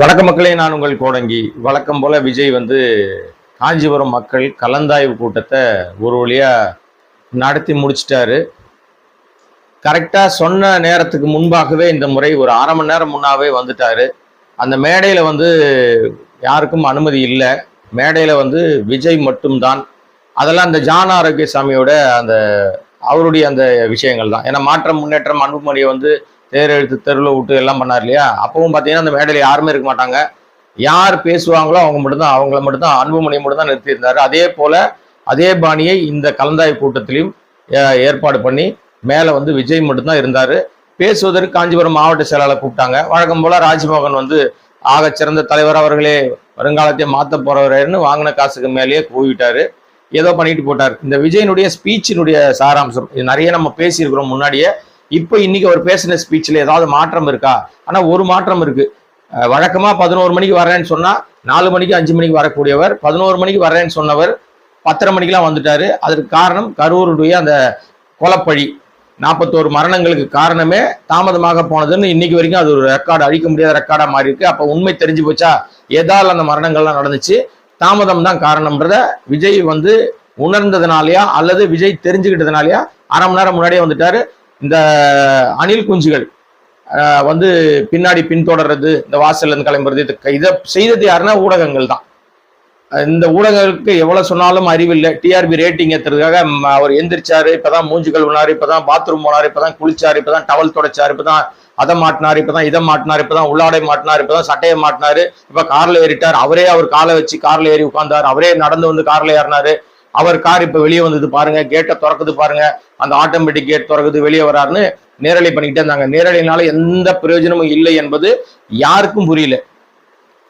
வணக்க மக்களே நான் உங்கள் கோடங்கி. வழக்கம் போல விஜய் வந்து காஞ்சிபுரம் மக்கள் கலந்தாய்வு கூட்டத்தை ஒரு வழியாக நடத்தி முடிச்சிட்டாரு. கரெக்டாக சொன்ன நேரத்துக்கு முன்பாகவே இந்த முறை ஒரு அரை மணி நேரம் முன்னாவே வந்துட்டாரு. அந்த மேடையில் வந்து யாருக்கும் அனுமதி இல்லை. மேடையில் வந்து விஜய் மட்டும்தான். அதெல்லாம் அந்த ஜான ஆரோக்கியசாமியோட அந்த அவருடைய அந்த விஷயங்கள் தான் ஏன்னா மாற்றம் முன்னேற்றம் அன்புமணியை வந்து தேர் எழுத்து தெருவில் விட்டு எல்லாம் பண்ணார் இல்லையா? அப்பவும் பார்த்தீங்கன்னா அந்த மேடையில் யாருமே இருக்க மாட்டாங்க. யார் பேசுவாங்களோ அவங்க மட்டும்தான் அவங்கள மட்டும்தான் அன்புமணியை மட்டும்தான் நிறுத்தியிருந்தார். அதே போல அதே பாணியை இந்த கலந்தாய்வு கூட்டத்திலையும் ஏற்பாடு பண்ணி மேலே வந்து விஜய் மட்டும்தான் இருந்தார். பேசுவதற்கு காஞ்சிபுரம் மாவட்ட செயலாளர் கூப்பிட்டாங்க. வழக்கம் போல ராஜ்மோகன் வந்து ஆக சிறந்த தலைவர் அவர்களே வருங்காலத்தை மாற்ற போறவரேன்னு வாங்கின காசுக்கு மேலேயே கூவிட்டாரு. ஏதோ பண்ணிட்டு போட்டார். இந்த விஜயனுடைய ஸ்பீச்சினுடைய சாராம்சம். இது நிறைய நம்ம பேசியிருக்கிறோம் முன்னாடியே. இப்போ இன்னைக்கு அவர் பேசின ஸ்பீச்சில் ஏதாவது மாற்றம் இருக்கா? ஆனால் ஒரு மாற்றம் இருக்கு. வழக்கமாக பதினோரு மணிக்கு வரேன்னு சொன்னால் நாலு மணிக்கு அஞ்சு மணிக்கு வரக்கூடியவர் பதினோரு மணிக்கு வரேன்னு சொன்னவர் பத்தரை மணிக்கெலாம் வந்துட்டாரு. அதற்கு காரணம் கரூருடைய அந்த கொலப்பழி. நாற்பத்தோரு மரணங்களுக்கு காரணமே தாமதமாக போனதுன்னு இன்னைக்கு வரைக்கும் அது ஒரு ரெக்கார்டு அழிக்க முடியாத ரெக்கார்டாக மாறி இருக்கு. அப்போ உண்மை தெரிஞ்சு போச்சா? எதால் அந்த மரணங்கள்லாம் நடந்துச்சு? தாமதம் தான் காரணம்ன்றத விஜய் வந்து உணர்ந்ததுனாலயா அல்லது விஜய் தெரிஞ்சுக்கிட்டதுனாலயா அரை மணி நேரம் முன்னாடியே வந்துட்டாரு. இந்த அணில் குஞ்சுகள் வந்து பின்னாடி பின்தொடர்றது இந்த வாசல்ல இருந்து கிளம்புறது இது இதை செய்தது யாருன்னா ஊடகங்கள் தான். இந்த ஊடகங்களுக்கு எவ்வளவு சொன்னாலும் அறிவில்லை. டிஆர்பி ரேட்டிங் அவர் எந்திரிச்சார் அவர் எந்திரிச்சாரு இப்பதான் மூஞ்சி இப்போ இப்பதான் பாத்ரூம் போனாரு இப்பதான் குளிச்சாரு இப்பதான் டவல் தொடச்சாரு இப்பதான் அதை மாட்டினாரு இப்பதான் இதை மாட்டினாரு இப்பதான் உள்ளாடை மாட்டினாரு இப்பதான் சட்டையை மாட்டினாரு இப்ப கார்ல ஏறிட்டார் அவரே அவர் காலை வச்சு கார்ல ஏறி உட்கார்ந்தார் அவரே நடந்து வந்து கார்ல ஏறினாரு அவர் கார் இப்ப வெளியே வந்தது பாருங்க கேட்டை திறக்குது பாருங்க. அந்த ஆட்டோமேட்டிக் கேட் திறக்குது வெளியே வராருன்னு நேரலை பண்ணிக்கிட்டே இருந்தாங்க. நேரலைனால எந்த பிரயோஜனமும் இல்லை என்பது யாருக்கும் புரியல.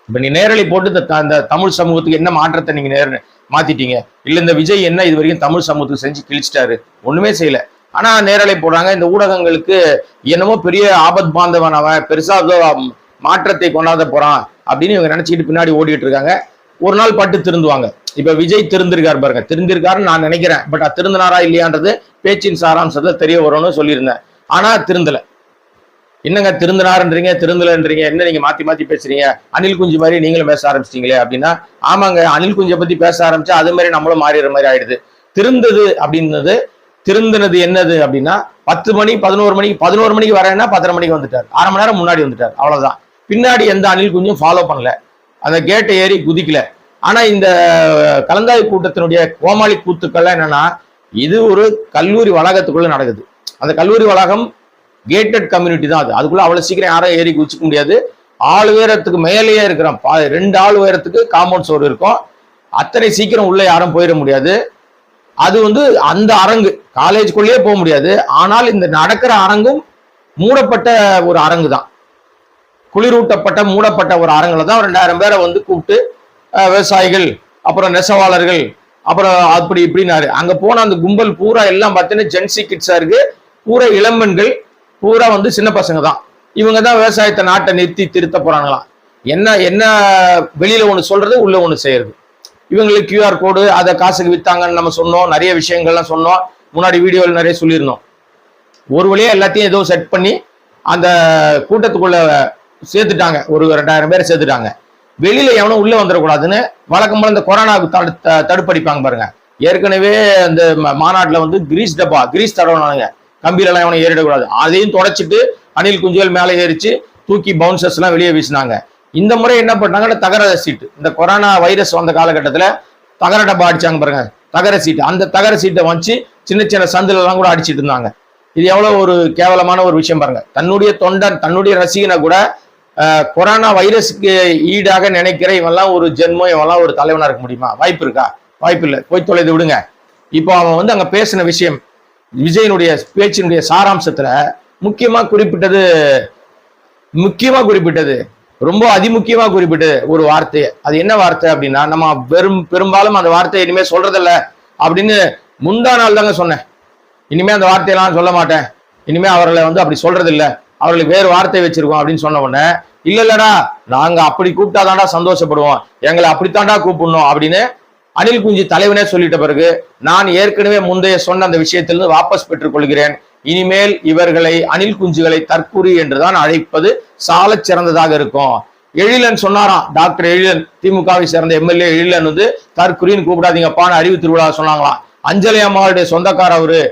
இப்ப நீ நேரலை போட்டு இந்த த- இந்த தமிழ் சமூகத்துக்கு என்ன மாற்றத்தை நீங்க நேர மாத்திட்டீங்க? இல்ல இந்த விஜய் என்ன இது வரைக்கும் தமிழ் சமூகத்துக்கு செஞ்சு கிழிச்சிட்டாரு? ஒண்ணுமே செய்யல. ஆனா நேரலை போடுறாங்க. இந்த ஊடகங்களுக்கு என்னமோ பெரிய ஆபத் பாந்தவன் அவன். பெருசா மாற்றத்தை கொண்டாத போறான் அப்படின்னு இவங்க நினைச்சுக்கிட்டு பின்னாடி ஓடிட்டு இருக்காங்க. ஒரு நாள் பட்டு திருந்துவாங்க. இப்ப விஜய் திருந்திருக்காரு பாருங்க. திருந்திருக்காருன்னு நான் நினைக்கிறேன். பட் அது திருந்தினாரா இல்லையான்றது பேச்சின் சாராம்சத்துல தெரிய வரும்னு சொல்லியிருந்தேன். ஆனா திருந்தல. என்னங்க திருந்தினாருன்றீங்க திருந்தலன்றீங்க என்ன நீங்க மாத்தி மாத்தி பேசுறீங்க? அனில் குஞ்சு மாதிரி நீங்களும் பேச ஆரம்பிச்சிட்டீங்களே அப்படின்னா ஆமாங்க அனில் குஞ்சை பத்தி பேச ஆரம்பிச்சா அது மாதிரி நம்மளும் மாறிடுற மாதிரி ஆயிடுது. திருந்தது அப்படின்னது திருந்தினது என்னது அப்படின்னா பத்து மணி பதினோரு மணிக்கு பதினோரு மணிக்கு வரேன்னா பத்தரை மணிக்கு வந்துட்டார். அரை மணி நேரம் முன்னாடி வந்துட்டார். அவ்வளவுதான். பின்னாடி எந்த அனில் குஞ்சும் ஃபாலோ பண்ணல. அந்த கேட்டை ஏறி குதிக்கல. ஆனா இந்த கலந்தாய் கூட்டத்தினுடைய கோமாளி கூத்துக்கள்லாம் என்னன்னா இது ஒரு கல்லூரி வளாகத்துக்குள்ள நடக்குது. அந்த கல்லூரி வளாகம் கேட்டட் கம்யூனிட்டி தான் அது. அதுக்குள்ள அவ்வளவு சீக்கிரம் யாரும் ஏறி குதிச்சுக்க முடியாது. ஆள் உயரத்துக்கு மேலேயே இருக்கிறோம் ரெண்டு ஆள் உயரத்துக்கு காம்பவுண்ட் சோறு இருக்கும். அத்தனை சீக்கிரம் உள்ள யாரும் போயிட முடியாது. அது வந்து அந்த அரங்கு. காலேஜுக்குள்ளேயே போக முடியாது. ஆனால் இந்த நடக்கிற அரங்கும் மூடப்பட்ட ஒரு அரங்கு தான் குளிரூட்டப்பட்ட மூடப்பட்ட ஒரு அரங்குல தான் ரெண்டாயிரம் பேரை வந்து கூப்பிட்டு விவசாயிகள் அப்புறம் நெசவாளர்கள் அப்புறம் அப்படி இப்படின்னாரு. அங்க போன அந்த கும்பல் பூரா எல்லாம் பார்த்தீங்கன்னா ஜென்சி கிட்ஸா இருக்கு. பூரா இளம்பெண்கள் பூரா வந்து சின்ன பசங்க தான். இவங்க தான் விவசாயத்தை நாட்டை நிறுத்தி திருத்த போறாங்களாம். என்ன என்ன வெளியில ஒன்று சொல்றது உள்ள ஒன்று செய்யறது. இவங்களுக்கு கியூஆர் கோடு அதை காசுக்கு வித்தாங்கன்னு நம்ம சொன்னோம் நிறைய விஷயங்கள்லாம் சொன்னோம். முன்னாடி வீடியோவில் நிறைய சொல்லியிருந்தோம். ஒரு வழியா எல்லாத்தையும் ஏதோ செட் பண்ணி அந்த கூட்டத்துக்குள்ள சேர்த்துட்டாங்க. ஒரு ரெண்டாயிரம் பேரை சேர்த்துட்டாங்க. வெளியில எவனும் உள்ள வந்துடக்கூடாதுன்னு வழக்கம் போல இந்த கொரோனாவுக்கு தடு த- தடுப்படிப்பாங்க பாருங்க. ஏற்கனவே அந்த மாநாட்டில் வந்து கிரீஸ் டப்பா கிரீஸ் தடவினாங்க கம்பியிலலாம் எவனும் ஏறிடக்கூடாது. அதையும் தொடச்சிட்டு அணில் குஞ்சுகள் மேலே ஏறிச்சு தூக்கி பவுன்சர்ஸ் எல்லாம் வெளியே வீசினாங்க. இந்த முறை என்ன பண்ணாங்கன்னா தகர சீட்டு இந்த கொரோனா வைரஸ் வந்த காலகட்டத்தில் தகர டப்பா அடிச்சாங்க பாருங்க. தகர சீட்டு அந்த தகர சீட்டை வச்சு சின்ன சின்ன சந்திலெல்லாம் கூட அடிச்சிட்டு இருந்தாங்க. இது எவ்வளோ ஒரு கேவலமான ஒரு விஷயம் பாருங்க. தன்னுடைய தொண்டன் தன்னுடைய ரசிகனை கூட கொரோனா வைரஸுக்கு ஈடாக நினைக்கிற இவன்லாம் ஒரு ஜென்மம் இவன்லாம் ஒரு தலைவனா இருக்க முடியுமா? வாய்ப்பு இருக்கா? வாய்ப்பு இல்லை. போய் தொலைது விடுங்க. இப்போ அவன் வந்து அங்க பேசின விஷயம் விஜயனுடைய பேச்சினுடைய சாராம்சத்துல முக்கியமா குறிப்பிட்டது முக்கியமா குறிப்பிட்டது ரொம்ப அதிமுக்கியமா குறிப்பிட்டது ஒரு வார்த்தை அது என்ன வார்த்தை அப்படின்னா நம்ம பெரும் பெரும்பாலும் அந்த வார்த்தையை இனிமே சொல்றதில்ல அப்படின்னு முந்தா நாள் தாங்க சொன்னேன். இனிமே அந்த வார்த்தையெல்லாம் சொல்ல மாட்டேன். இனிமே அவர்களை வந்து அப்படி சொல்றதில்லை. அவர்களுக்கு வேறு வார்த்தை வச்சிருக்கோம் அப்படின்னு சொன்ன உடனே இல்ல இல்லடா நாங்க அப்படி கூப்பிட்டாதான்டா சந்தோஷப்படுவோம். எங்களை அப்படித்தான்டா கூப்பிடணும் அப்படின்னு அனில் குஞ்சு தலைவனே சொல்லிட்ட பிறகு நான் ஏற்கனவே முந்தைய சொன்ன அந்த விஷயத்திலிருந்து வாபஸ் பெற்றுக்கொள்கிறேன். இனிமேல் இவர்களை அணில் குஞ்சுகளை தற்குறி என்றுதான் அழைப்பது சால சிறந்ததாக இருக்கும். எழிலன் சொன்னாராம் டாக்டர் எழிலன் திமுகவை சேர்ந்த எம்எல்ஏ எழிலன் வந்து தற்குறின்னு கூப்பிடாதீங்கப்பான்னு அறிவு திருவிழா சொன்னாங்களாம். அஞ்சலி அம்மாவுடைய சொந்தக்கார அவரு.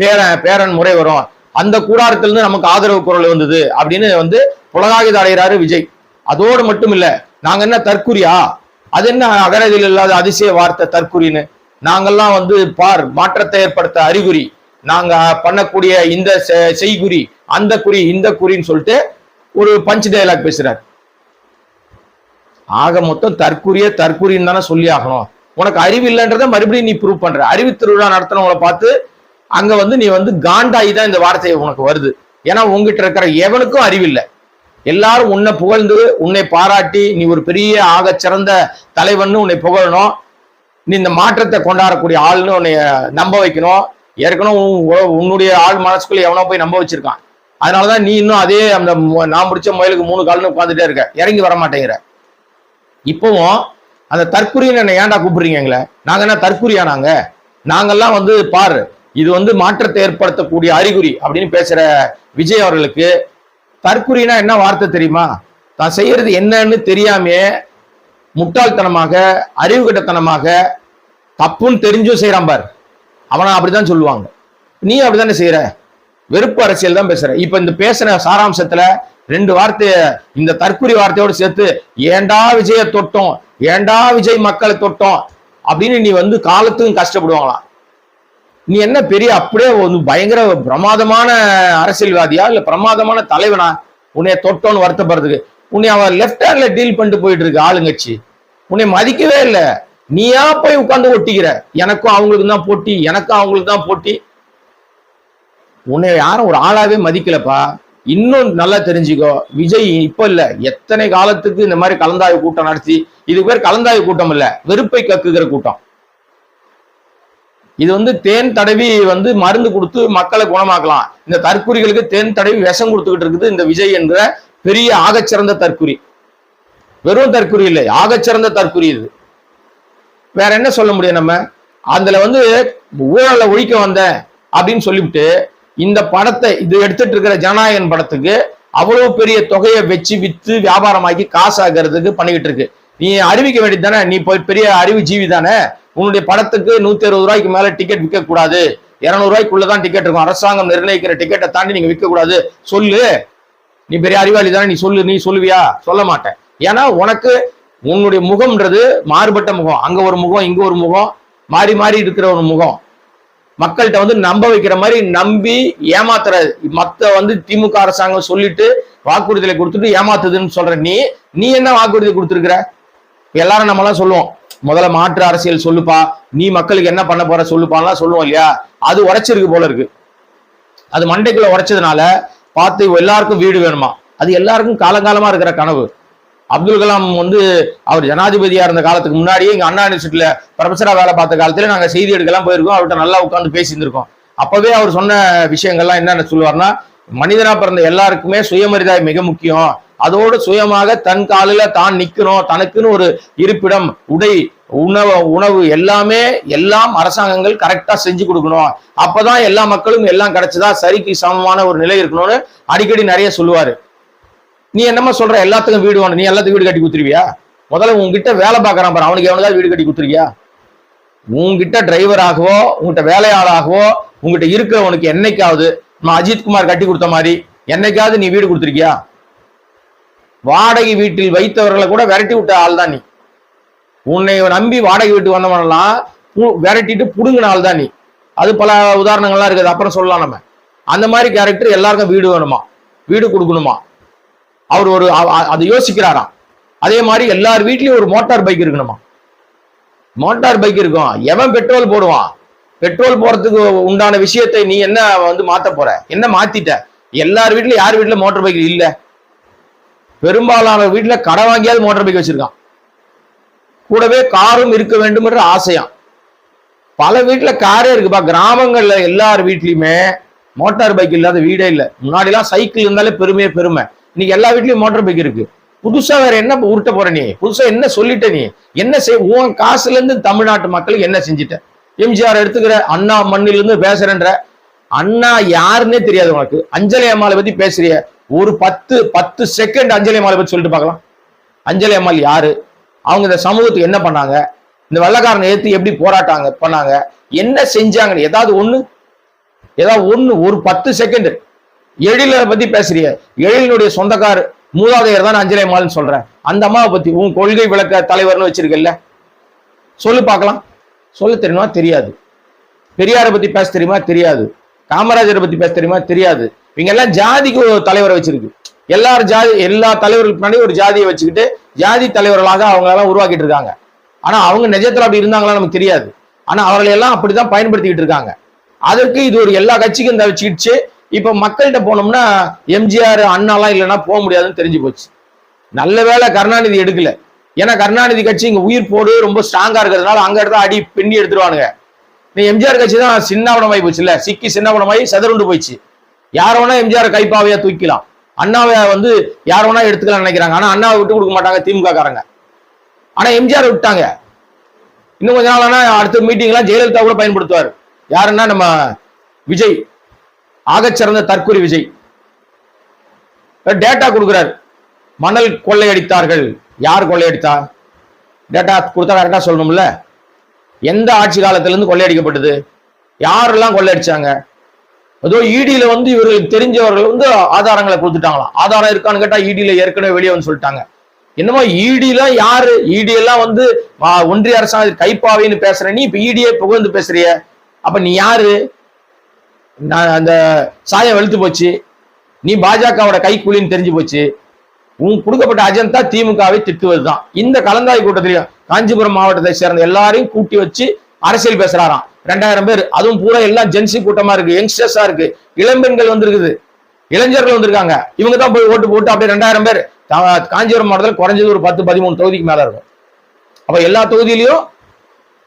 பேரன் பேரன் முறை வரும். அந்த கூடாரத்திலிருந்து நமக்கு ஆதரவு குரல் வந்தது அப்படின்னு வந்து புலகாகித அடைகிறாரு விஜய். அதோடு மட்டும் இல்ல நாங்க என்ன தற்குறியா? அது என்ன அகரதில் இல்லாத அதிசய வார்த்தை தற்குறின்னு? நாங்கெல்லாம் வந்து பார் மாற்றத்தை ஏற்படுத்த அறிகுறி. நாங்க பண்ணக்கூடிய இந்த செ- செய்குறி அந்த குறி இந்த குறின்னு சொல்லிட்டு ஒரு பஞ்ச் டைலாக் பேசுறாரு. ஆக மொத்தம் தற்குறிய தற்குறின்னு தானே சொல்லி ஆகணும். உனக்கு அறிவு இல்லைன்றத மறுபடியும் நீ ப்ரூவ் பண்ற. அறிவு திருவிழா நடத்தினவங்களை பார்த்து அங்க வந்து நீ வந்து காண்டாயி தான் இந்த வார்த்தை உனக்கு வருது. ஏன்னா உங்ககிட்ட இருக்கிற எவனுக்கும் அறிவில்லை. எல்லாரும் உன்னை புகழ்ந்து உன்னை பாராட்டி நீ ஒரு பெரிய ஆக சிறந்த தலைவன் உன்னை புகழணும். நீ இந்த மாற்றத்தை கொண்டாடக்கூடிய ஆள்னு உன்னை நம்ப வைக்கணும். ஏற்கனவே உ- உன்னுடைய ஆள் மனசுக்குள்ள எவனோ போய் நம்ப வச்சிருக்கான். அதனாலதான் நீ இன்னும் அதே அந்த நான் முடிச்ச முயலுக்கு மூணு கால்னு உட்காந்துட்டே இருக்க. இறங்கி வர மாட்டேங்கிற. இப்பவும் அந்த தற்குறின்னு என்னை ஏன்டா கூப்பிடுறீங்க எங்களை? நாங்க என்ன தற்குறியா நாங்க? நாங்கெல்லாம் வந்து பாரு இது வந்து மாற்றத்தை ஏற்படுத்தக்கூடிய அறிகுறி அப்படின்னு பேசுற விஜய் அவர்களுக்கு தற்குறினா என்ன வார்த்தை தெரியுமா? தான் செய்யறது என்னன்னு தெரியாமே முட்டாள்தனமாக அறிவுகட்டத்தனமாக தப்புன்னு தெரிஞ்சும் செய்யறான் பார். அவனா அப்படிதான் சொல்லுவாங்க. நீ அப்படிதானே செய்யற வெறுப்பு அரசியல் தான் பேசுற. இப்ப இந்த பேசுன சாராம்சத்துல ரெண்டு வார்த்தைய இந்த தற்குறி வார்த்தையோட சேர்த்து ஏண்டா விஜய தொட்டோம்? ஏண்டா விஜய் மக்களை தொட்டோம்? அப்படின்னு நீ வந்து காலத்துக்கும் கஷ்டப்படுவாங்களாம். நீ என்ன பெரிய அப்படியே ஒன்று பயங்கர பிரமாதமான அரசியல்வாதியா? இல்ல பிரமாதமான தலைவனா? உன்னைய தொட்டோன்னு வருத்தப்படுறதுக்கு. உன்னை அவன் லெஃப்ட் ஹேண்ட்ல டீல் பண்ணிட்டு போயிட்டு இருக்கு ஆளுங்கட்சி. உன்னை மதிக்கவே இல்லை. நீயா போய் உட்காந்து ஒட்டிக்கிற? எனக்கும் அவங்களுக்கு தான் போட்டி எனக்கும் அவங்களுக்கு தான் போட்டி. உன்னை யாரும் ஒரு ஆளாவே மதிக்கலப்பா. இன்னும் நல்லா தெரிஞ்சுக்கோ. விஜய் இப்ப இல்ல. எத்தனை காலத்துக்கு இந்த மாதிரி கலந்தாய்வு கூட்டம் நடத்தி இது பேர் கலந்தாய்வு கூட்டம் இல்ல. வெறுப்பை கக்குகிற கூட்டம். இது வந்து தேன் தடவி வந்து மருந்து கொடுத்து மக்களை குணமாக்கலாம். இந்த தற்குறிகளுக்கு தேன் தடவி விஷம் கொடுத்துக்கிட்டு இருக்குது இந்த விஜய் என்ற பெரிய ஆகச்சிறந்த தற்குறி. வெறும் தற்குறி இல்லை ஆகச்சிறந்த தற்குறி இது. வேற என்ன சொல்ல முடியும் நம்ம? அதுல வந்து ஊழலை ஒழிக்க வந்த அப்படின்னு சொல்லிவிட்டு இந்த படத்தை இது எடுத்துட்டு இருக்கிற ஜனநாயகன் படத்துக்கு அவ்வளவு பெரிய தொகையை வச்சு வித்து வியாபாரமாக்கி காசாகிறதுக்கு பண்ணிக்கிட்டு இருக்கு. நீ அறிவிக்க வேண்டியது தானே? நீ போய் பெரிய அறிவு ஜீவி தானே? உன்னுடைய படத்துக்கு நூத்தி அறுபது ரூபாய்க்கு மேல டிக்கெட் விற்க கூடாது இருநூறு ரூபாய்க்குள்ளதான் டிக்கெட் இருக்கும். அரசாங்கம் நிர்ணயிக்கிற டிக்கெட்டை தாண்டி நீங்க விற்க கூடாது சொல்லு. நீ பெரிய அறிவாளி தானே நீ சொல்லு நீ சொல்லுவியா? சொல்ல மாட்டேன். ஏன்னா உனக்கு உன்னுடைய முகம்ன்றது மாறுபட்ட முகம். அங்க ஒரு முகம் இங்க ஒரு முகம் மாறி மாறி இருக்கிற ஒரு முகம். மக்கள்கிட்ட வந்து நம்ப வைக்கிற மாதிரி நம்பி ஏமாத்துற மத்த வந்து திமுக அரசாங்கம் சொல்லிட்டு வாக்குறுதிகளை கொடுத்துட்டு ஏமாத்துதுன்னு சொல்ற நீ நீ என்ன வாக்குறுதி கொடுத்துருக்குற? எல்லாரும் நம்மலாம் சொல்லுவோம். முதல்ல மாற்று அரசியல் சொல்லுப்பா. நீ மக்களுக்கு என்ன பண்ண போற சொல்லுப்பான்லாம் சொல்லுவோம் இல்லையா? அது உரைச்சிருக்கு போல இருக்கு. அது மண்டைக்குள்ள உரைச்சதுனால பார்த்து எல்லாருக்கும் வீடு வேணுமா? அது எல்லாருக்கும் காலங்காலமா இருக்கிற கனவு. அப்துல் கலாம் வந்து அவர் ஜனாதிபதியா இருந்த காலத்துக்கு முன்னாடியே இங்க அண்ணா யூனிவர்சிட்டியில ப்ரொஃபஸரா வேலை பார்த்த காலத்துல நாங்க செய்தி எடுக்கலாம் போயிருக்கோம். அவர்கிட்ட நல்லா உட்காந்து பேசியிருந்திருக்கோம். அப்பவே அவர் சொன்ன விஷயங்கள்லாம் என்னென்ன சொல்லுவார்னா மனிதனா பிறந்த எல்லாருக்குமே சுயமரியாதை மிக முக்கியம். அதோடு சுயமாக தன் காலில் தான் நிற்கணும் தனக்குன்னு ஒரு இருப்பிடம் உடை உணவு உணவு எல்லாமே எல்லாம் அரசாங்கங்கள் கரெக்டாக செஞ்சு கொடுக்கணும். அப்போதான் எல்லா மக்களும் எல்லாம் கிடைச்சதா சரிக்கு சமமான ஒரு நிலை இருக்கணும்னு அடிக்கடி நிறைய சொல்லுவார். நீ என்னம்மா சொல்ற? எல்லாத்துக்கும் வீடு வேணும். நீ எல்லாத்துக்கும் வீடு கட்டி கொடுத்துருவியா? முதல்ல உங்ககிட்ட வேலை பார்க்கறான் பாரு. அவனுக்கு எவனதாவது வீடு கட்டி கொடுத்துருக்கியா உங்ககிட்ட டிரைவராகவோ உங்ககிட்ட வேலையாளாகவோ உங்ககிட்ட இருக்கிறவனுக்கு என்னைக்காவது நம்ம அஜித்குமார் கட்டி கொடுத்த மாதிரி என்னைக்காவது நீ வீடு கொடுத்துருக்கியா? வாடகை வீட்டில் வைத்தவர்களை கூட விரட்டி விட்ட ஆள் தான் நீ. உன்னை நம்பி வாடகை வீட்டு வந்தவனெல்லாம் பு- விரட்டிட்டு புடுங்கின ஆள் தான் நீ. அது பல உதாரணங்கள்லாம் இருக்குது அப்புறம் சொல்லலாம் நம்ம. அந்த மாதிரி கேரக்டர் எல்லாருக்கும் வீடு வேணுமா? வீடு கொடுக்கணுமா? அவர் ஒரு அது அதை யோசிக்கிறாராம் அதே மாதிரி எல்லார் வீட்லயும் ஒரு மோட்டார் பைக் இருக்கணுமா? மோட்டார் பைக் இருக்கும். எவன் பெட்ரோல் போடுவான்? பெட்ரோல் போறதுக்கு உண்டான விஷயத்தை நீ என்ன வந்து மாத்த போற? என்ன மாத்திட்ட? எல்லார் வீட்லயும் யார் வீட்டுல மோட்டார் பைக் இல்லை. பெரும்பாலான வீட்டில் கடை வாங்கியாவது மோட்டார் பைக் வச்சிருக்கான். கூடவே காரும் இருக்க வேண்டும்ன்ற ஆசையாம். பல வீட்டில் காரே இருக்குப்பா. கிராமங்களில் எல்லார் வீட்லையுமே மோட்டார் பைக் இல்லாத வீடே இல்லை. முன்னாடிலாம் சைக்கிள் இருந்தாலே பெருமையே பெருமை. இன்னைக்கு எல்லா வீட்லயும் மோட்டார் பைக் இருக்கு. புதுசா வேற என்ன உருட்ட போற நீ? புதுசா என்ன சொல்லிட்ட நீ? என்ன செய்? உன் காசுல இருந்து தமிழ்நாட்டு மக்களுக்கு என்ன செஞ்சிட்ட? எம்ஜிஆர் எடுத்துக்கிற அண்ணா மண்ணிலிருந்து பேசுறேன்ற. அண்ணா யாருன்னே தெரியாது உனக்கு. அஞ்சலி அம்மாளை பத்தி பேசுறிய. ஒரு பத்து பத்து செகண்ட் அஞ்சலி அம்மாவை பத்தி சொல்லிட்டு பார்க்கலாம். அஞ்சலி அம்மாள் யாரு? அவங்க இந்த சமூகத்துக்கு என்ன பண்ணாங்க? இந்த வெள்ளக்காரனை ஏற்று எப்படி போராட்டாங்க பண்ணாங்க? என்ன செஞ்சாங்க ஏதாவது ஒண்ணு? ஏதாவது ஒண்ணு ஒரு பத்து செகண்ட் எழிலரை பத்தி பேசுறிய. எழிலினுடைய சொந்தக்கார் மூதாதையர் தான் அஞ்சலி அம்மாள்னு சொல்றேன். அந்த அம்மாவை பத்தி உன் கொள்கை விளக்க தலைவர்னு வச்சிருக்கல சொல்லு பார்க்கலாம். சொல்ல தெரியுமா? தெரியாது. பெரியாரை பத்தி பேச தெரியுமா? தெரியாது. காமராஜரை பத்தி பேச தெரியுமா? தெரியாது. இவங்க எல்லாம் ஜாதிக்கு ஒரு தலைவரை வச்சிருக்கு. எல்லாரும் ஜாதி எல்லா தலைவர்களுக்கு முன்னாடி ஒரு ஜாதியை வச்சுக்கிட்டு ஜாதி தலைவர்களாக அவங்களெல்லாம் உருவாக்கிட்டு இருக்காங்க. ஆனா அவங்க நிஜத்துல அப்படி இருந்தாங்களா நமக்கு தெரியாது. ஆனா அவர்களை எல்லாம் அப்படிதான் பயன்படுத்திக்கிட்டு இருக்காங்க. அதற்கு இது ஒரு எல்லா கட்சிக்கும் இந்த வச்சுக்கிடுச்சு இப்ப மக்கள்கிட்ட போனோம்னா எம்ஜிஆர் அண்ணாலாம் இல்லைன்னா போக முடியாதுன்னு தெரிஞ்சு போச்சு. நல்ல வேளை கருணாநிதி எடுக்கல. ஏன்னா கருணாநிதி கட்சி இங்க உயிர் போடு ரொம்ப ஸ்ட்ராங்கா இருக்கிறதுனால அங்க இடத்த அடி பின்னி எடுத்துருவானுங்க. நீ எம்ஜிஆர் கட்சி தான் சின்னாவனமாயி போச்சு இல்ல சிக்கி சின்னாவனமாயி செதறுண்டு போயிடுச்சு யார் வேணா எம்ஜிஆர் கைப்பாவையா தூக்கிக்கலாம். அண்ணாவை வந்து யார் வேணா எடுத்துக்கலாம் நினைக்கிறாங்க. ஆனா அண்ணாவை விட்டு கொடுக்க மாட்டாங்க திமுக காரங்க ஆனா எம்ஜிஆர் விட்டாங்க. இன்னும் கொஞ்ச நாள் ஆனா அடுத்த மீட்டிங்லாம் ஜெயலலிதா கூட பயன்படுத்துவார். யாருன்னா நம்ம விஜய். ஆகச்சிறந்த தற்கொலை விஜய். டேட்டா கொடுக்குறாரு. மணல் கொள்ளையடித்தார்கள். யார் கொள்ளையடித்தா? டேட்டா கொடுத்தா கரெக்டா சொல்லணும்ல. எந்த ஆட்சி காலத்திலிருந்து கொள்ளையடிக்கப்பட்டது? யாரெல்லாம் கொள்ளையடிச்சாங்க? ஏதோ இடியில வந்து இவர்களுக்கு தெரிஞ்சவர்கள் வந்து ஆதாரங்களை கொடுத்துட்டாங்களாம். ஆதாரம் இருக்கான்னு கேட்டா இடியில ஏற்கனவே வெளியே வந்து சொல்லிட்டாங்க. என்னமோ இடியெல்லாம் யாரு? இடி எல்லாம் வந்து ஒன்றிய அரசாங்க கைப்பாவின்னு பேசுற நீ இப்ப இடியே புகழ்ந்து பேசுறிய. அப்ப நீ யாரு? நான் அந்த சாயம் வெளுத்து போச்சு. நீ பாஜகவோட கைக்கூலின்னு தெரிஞ்சு போச்சு. உன் கொடுக்கப்பட்ட அஜந்தா திமுகவை திட்டுவதுதான். இந்த கலந்தாய் கூட்டத்திலையும் காஞ்சிபுரம் மாவட்டத்தை சேர்ந்த எல்லாரையும் கூட்டி வச்சு அரசியல் பேசுறாராம். ரெண்டாயிரம் பேர். அதுவும் பூரா எல்லாம் ஜென்சி கூட்டமா இருக்கு. யங்ஸ்டர்ஸா இருக்கு. இளம்பெண்கள் வந்திருக்குது. இளைஞர்கள் வந்திருக்காங்க. இவங்க தான் போய் ஓட்டு போட்டு அப்படியே ரெண்டாயிரம் பேர். காஞ்சிபுரம் மாவட்டத்தில் குறைஞ்சது ஒரு பத்து பதிமூணு தொகுதிக்கு மேல இருக்கும். அப்ப எல்லா தொகுதியிலையும்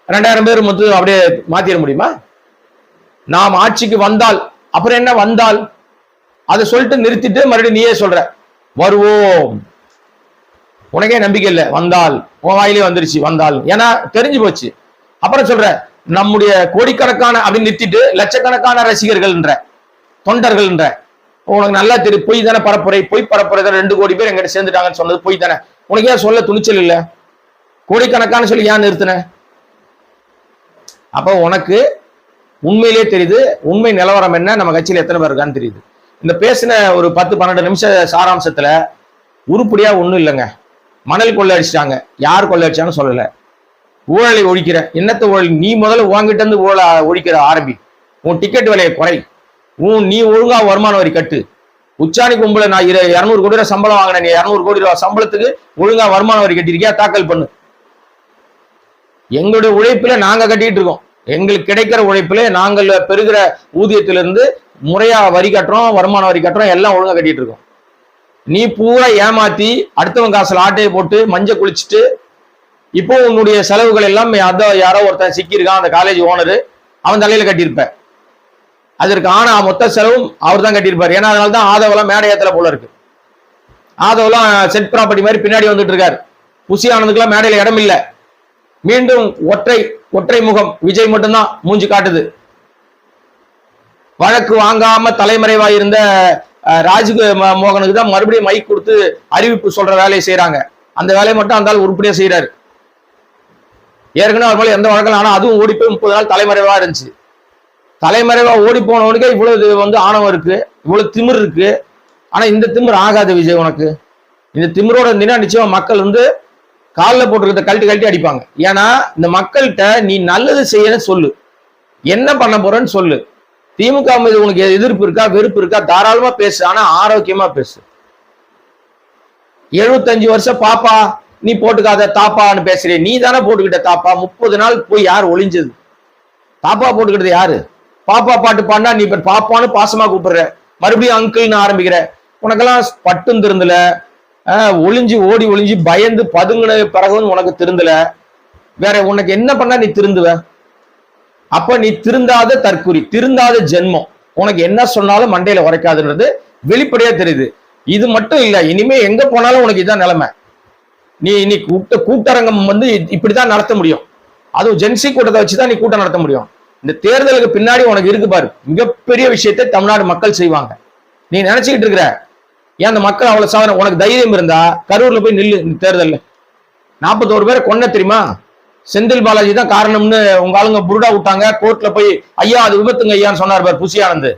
ரெண்டாயிரம் பேர் மொத்தம் அப்படியே மாத்திட முடியுமா? நாம் ஆட்சிக்கு வந்தால் அப்புறம் என்ன வந்தால்? அதை சொல்லிட்டு நிறுத்திட்டு மறுபடியும் நீயே சொல்ற. வருவோம். உனக்கே நம்பிக்கை இல்லை. வந்தால். உன் வாயிலே வந்துருச்சு. வந்தால். ஏன்னா தெரிஞ்சு போச்சு. அப்புறம் சொல்ற நம்முடைய கோடிக்கணக்கான அப்படின்னு நிறுத்திட்டு லட்சக்கணக்கான ரசிகர்கள்ன்ற தொண்டர்கள்ன்ற உனக்கு நல்லா தெரியும் பொய் தானே பரப்புரை பொய் பரப்புரை தான் ரெண்டு கோடி பேர் எங்கிட்ட சேர்ந்துட்டாங்கன்னு சொன்னது பொய் தானே? உனக்கு ஏன் சொல்ல துணிச்சல் இல்ல? கோடிக்கணக்கான சொல்லி ஏன் நிறுத்தின? அப்போ உனக்கு உண்மையிலே தெரியுது உண்மை நிலவரம் என்ன நம்ம கட்சியில் எத்தனை பேர் இருக்கான்னு தெரியுது. இந்த பேசின ஒரு பத்து பன்னெண்டு நிமிஷ சாராம்சத்துல உருப்படியா ஒண்ணும் இல்லைங்க. மணல் கொள்ளடிச்சிட்டாங்க யார் கொள்ளை அடிச்சாங்கன்னு சொல்லலை. ஊழலை ஒழிக்கிற என்னத்த ஊழல்? நீ முதல்ல உன்கிட்ட இருந்து ஊழலை ஒழிக்கிற ஆரம்பி. உன் டிக்கெட் விலையை குறை. உன் நீ ஒழுங்கா வருமான வரி கட்டு. உச்சாணி கும்பல நான் இரு இரநூறு கோடி ரூபாய் சம்பளம் வாங்கினேன். நீ இரநூறு கோடி ரூபாய் சம்பளத்துக்கு ஒழுங்கா வருமான வரி கட்டிருக்கியா தாக்கல் பண்ணு. எங்களுடைய உழைப்புல நாங்க கட்டிட்டு இருக்கோம். எங்களுக்கு கிடைக்கிற உழைப்புல நாங்கள் பெறுகிற ஊதியத்திலிருந்து முறையா வரி கட்டுறோம் வருமான வரி கட்டுறோம் எல்லாம் ஒழுங்கா கட்டிட்டு இருக்கோம். நீ பூரா ஏமாத்தி அடுத்தவன் காசுல ஆட்டையை போட்டு மஞ்ச குளிச்சுட்டு இப்போ உன்னுடைய செலவுகள் எல்லாம் அதோ யாரோ ஒருத்தன் சிக்கியிருக்கான் அந்த காலேஜ் ஓனரு அவன் தலையில கட்டியிருப்ப அதற்கு ஆனா மொத்த செலவும் அவர் தான் கட்டியிருப்பார். ஏன்னா அதனால தான் ஆதவெல்லாம் மேடையத்தில் போல இருக்கு. ஆதவெல்லாம் செட் ப்ராப்பர்ட்டி மாதிரி பின்னாடி வந்துட்டு இருக்காரு. புசி ஆனதுக்கெல்லாம் மேடையில இடம் இல்லை. மீண்டும் ஒற்றை ஒற்றை முகம் விஜய் மட்டும்தான் மூஞ்சி காட்டுது. வழக்கு வாங்காம தலைமறைவாக இருந்த அஹ், ராஜ் ம- மோகனுக்கு தான் மறுபடியும் மைக் கொடுத்து அறிவிப்பு சொல்ற வேலையை செய்யறாங்க அந்த வேலையை மட்டும் அந்த ஆள் உருப்படியா செய்யறாரு ஏற்கனவே அவர் மேலே எந்த வழக்கம் ஆனால் அதுவும் ஓடி போய் முப்பது நாள் தலைமறைவாக இருந்துச்சு. தலைமறைவாக ஓடி போனவனுக்கே இவ்வளவு இது வந்து ஆணவம் இருக்கு. இவ்வளவு திமிர் இருக்கு. ஆனா இந்த திமிர் ஆகாது விஜய் உனக்கு. இந்த திமிரோட இருந்தீங்கன்னா நிச்சயமா மக்கள் வந்து காலில் போட்டுருக்கிறத கழட்டி கழட்டி அடிப்பாங்க. ஏன்னா இந்த மக்கள்கிட்ட நீ நல்லது செய்யணும் சொல்லு. என்ன பண்ண போறேன்னு சொல்லு. திமுக மீது உனக்கு எதிர்ப்பு இருக்கா வெறுப்பு இருக்கா? தாராளமா பேசு. ஆனா ஆரோக்கியமா பேசு. எழுபத்தஞ்சு வருஷம் பாப்பா. நீ போட்டுக்காத தாப்பான்னு பேசுறிய நீ தானே போட்டுக்கிட்ட தாப்பா. முப்பது நாள் போய் யார் ஒளிஞ்சது? தாப்பா போட்டுக்கிட்டது யாரு? பாப்பா பாட்டு பாடினா நீ இப்ப பாப்பான்னு பாசமா கூப்பிடுற. மறுபடியும் அங்கிள்னு ஆரம்பிக்கிற. உனக்கெல்லாம் பட்டும் திருந்தல. ஒளிஞ்சு ஓடி ஒளிஞ்சு பயந்து பதுங்கின பிறகும் உனக்கு திருந்தல. வேற உனக்கு என்ன பண்ணா நீ திருந்துவ? அப்ப நீ திருந்தாத தற்குறி திருந்தாத ஜென்மம். உனக்கு என்ன சொன்னாலும் மண்டையில உரைக்காதுன்றது வெளிப்படையா தெரியுது. இது மட்டும் இல்ல இனிமே எங்க போனாலும் உனக்கு இதான் நிலைமை. நீ நீ கூட்ட கூட்டரங்கம் வந்து இப்படிதான் நடத்த முடியும். அதுவும் ஜென்சி கூட்டத்தை வச்சுதான் நீ கூட்டம் நடத்த முடியும். இந்த தேர்தலுக்கு பின்னாடி உனக்கு இருக்கு பாரு. மிகப்பெரிய விஷயத்தை தமிழ்நாடு மக்கள் செய்வாங்க. நீ நினைச்சுக்கிட்டு இருக்கிற ஏன் அந்த மக்கள் அவ்வளவு சாதனை? உனக்கு தைரியம் இருந்தா கரூர்ல போய் நில்லு இந்த தேர்தல்ல. நாற்பத்தோரு பேரை கொன்ன தெரியுமா? செந்தில் பாலாஜி தான் காரணம்னு உங்க ஆளுங்க புருடா விட்டாங்க. கோர்ட்ல போய் ஐயா அது விபத்துங்க ஐயான்னு சொன்னார் பார் புசியானந்து